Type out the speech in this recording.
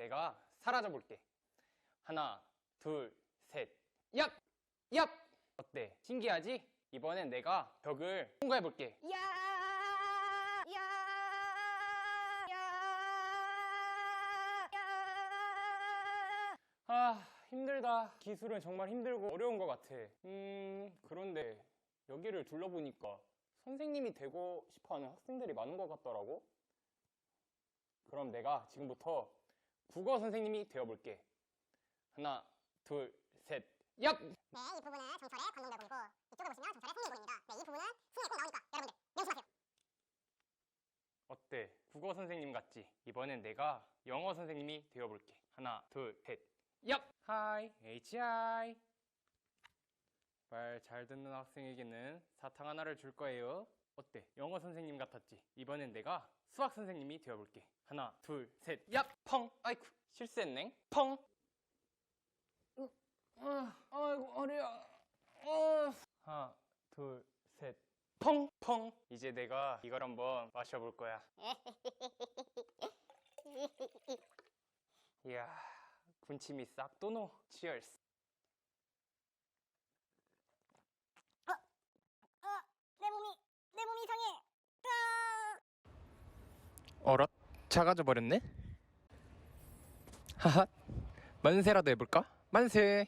내가 사라져 볼게. 하나, 둘, 셋. 얍! 얍! 어때? 신기하지? 이번엔 내가 벽을 통과해 볼게. 야, 야, 야, 야. 아, 힘들다. 기술은 정말 힘들고 어려운 것 같아. 음, 그런데 여기를 둘러보니까 선생님이 되고 싶어 하는 학생들이 많은 것 같더라고. 그럼 내가 지금부터 국어 선생님이 되어볼게. 하나, 둘, 셋, 얍! 네, 이 부분은 정철의 관동대본이고 이쪽에 보시면 정철의 승리본입니다. 네, 이 부분은 승리에 꼭 나오니까 여러분들 명심하세요. 어때? 국어 선생님 같지? 이번엔 내가 영어 선생님이 되어볼게. 하나, 둘, 셋, 얍! 하이, HI. 말 잘 듣는 학생에게는 사탕 하나를 줄 거예요. 어때? 영어 선생님 같았지? 이번엔 내가 수학 선생님이 되어볼게. 하나, 둘, 셋, 얍! 펑! 아이쿠, 실수했네. 펑! 으, 아, 아이고, 허리야. 어. 하나, 둘, 셋, 펑! 펑! 이제 내가 이걸 한번 마셔볼 거야. 이야, 군침이 싹 도노. 치얼스. 어, 내 몸이 내 몸이 이상해. 어랏? 작아져 버렸네? 하하, 만세라도 해볼까? 만세!